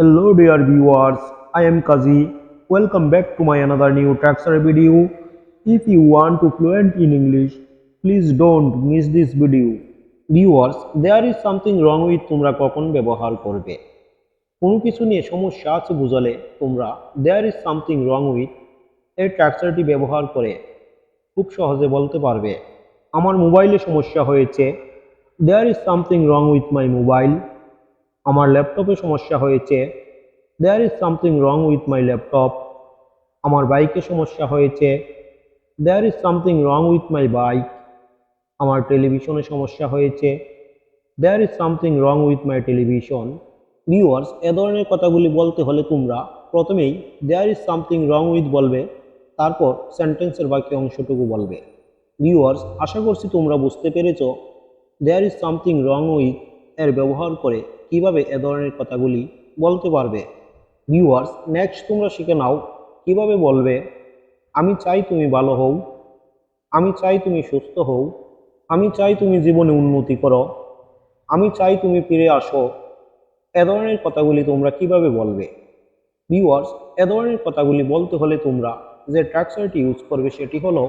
Hello dear viewers, I am Kazi. Welcome back to my another new Traxxer video. If you want to fluent in English, please don't miss this video. Viewers, there is something wrong with তোমরা কখন ব্যবহার করবে কোনো কিছু নিয়ে সমস্যা আছে বুঝালে তোমরা there is something wrong with এই ট্র্যাক্সারটি ব্যবহার করে খুব সহজে বলতে পারবে আমার মোবাইলে সমস্যা হয়েছে there is something wrong with my mobile আমার ল্যাপটপে সমস্যা হয়েছে। There is something wrong with my laptop আমার বাইকে সমস্যা হয়েছে। There is something wrong with my bike আমার টেলিভিশনে সমস্যা হয়েছে। There is something wrong with my television viewers এ ধরনের কথাগুলি বলতে হলে তোমরা প্রথমেই there is something wrong with বলবে। তারপর সেন্টেন্সের বাকি অংশটুকু বলবে। ভিউয়ার্স আশা করছি তোমরা বুঝতে পেরেছ। There is something wrong with এর ব্যবহার করে কীভাবে এ ধরনের কথাগুলি বলতে পারবে? ভিউয়ার্স নেক্সট তোমরা শিখে নাও, কীভাবে বলবে, আমি চাই তুমি ভালো হও, আমি চাই তুমি সুস্থ হও, আমি চাই তুমি জীবনে উন্নতি করো, আমি চাই তুমি ফিরে আসো। এ ধরনের কথাগুলি তোমরা কীভাবে বলবে? ভিউয়ার্স এ ধরনের কথাগুলি বলতে হলে তোমরা যে ট্রাক্সারটি ইউজ করবে সেটি হলো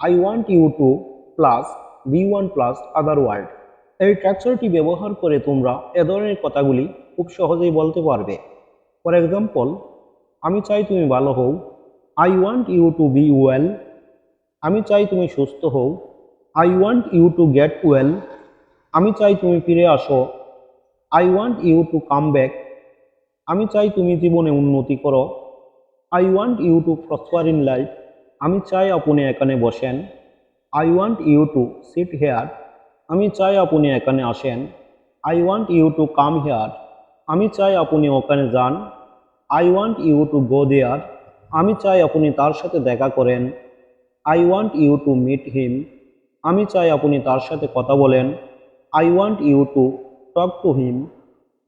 I want you to plus V one plus other word এই ট্রাক্সারটি ব্যবহার করে তোমরা এ ধরনের কথাগুলি খুব সহজেই বলতে পারবে। ফর এক্সাম্পল আমি চাই তুমি ভালো হও। I want you to be well আমি চাই তুমি সুস্থ হও। I want you to get well আমি চাই তুমি ফিরে আসো। I want you to come back আমি চাই তুমি জীবনে উন্নতি করো। I want you to prosper in life আমি চাই আপনি এখানে বসেন। I want you to sit here আমি চাই আপনি এখানে আসেন। I want you to come here আমি চাই আপনি ওখানে যান। I want you to go there আমি চাই আপনি তার সাথে দেখা করেন। I want you to meet him আমি চাই আপনি তার সাথে কথা বলেন। I want you to talk to him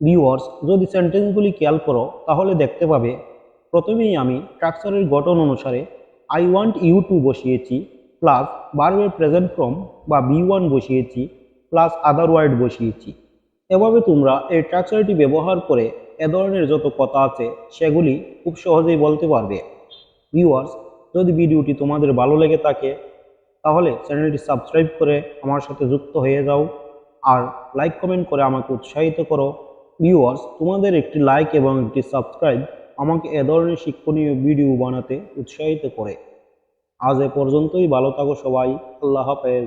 viewers যদি সেন্টেন্সগুলি খেয়াল করো, তাহলে দেখতে পাবে। প্রথমেই আমি স্ট্রাকচারের গঠন অনুসারে আই ওয়ান্ট ইউ টু বসিয়েছি। প্লাস বারবার প্রেজেন্ট ফ্রম বা বি ওয়ান বসিয়েছি প্লাস আদার ওয়ার্ড বসিয়েছি। এভাবে তোমরা এই স্ট্রাকচারটি ব্যবহার করে এ ধরনের যত কথা আছে সেগুলি খুব সহজেই বলতে পারবে। ভিউয়ার্স যদি ভিডিওটি তোমাদের ভালো লেগে থাকে, তাহলে চ্যানেলটি সাবস্ক্রাইব করে আমার সাথে যুক্ত হয়ে যাও। আর লাইক কমেন্ট করে আমাকে উৎসাহিত করো। ভিউয়ার্স তোমাদের একটি লাইক এবং একটি সাবস্ক্রাইব আমাকে এ ধরনের শিক্ষণীয় ভিডিও বানাতে উৎসাহিত করে। আজ এ পর্যন্তই ভালো থাকো সবাই আল্লাহ হাফেজ।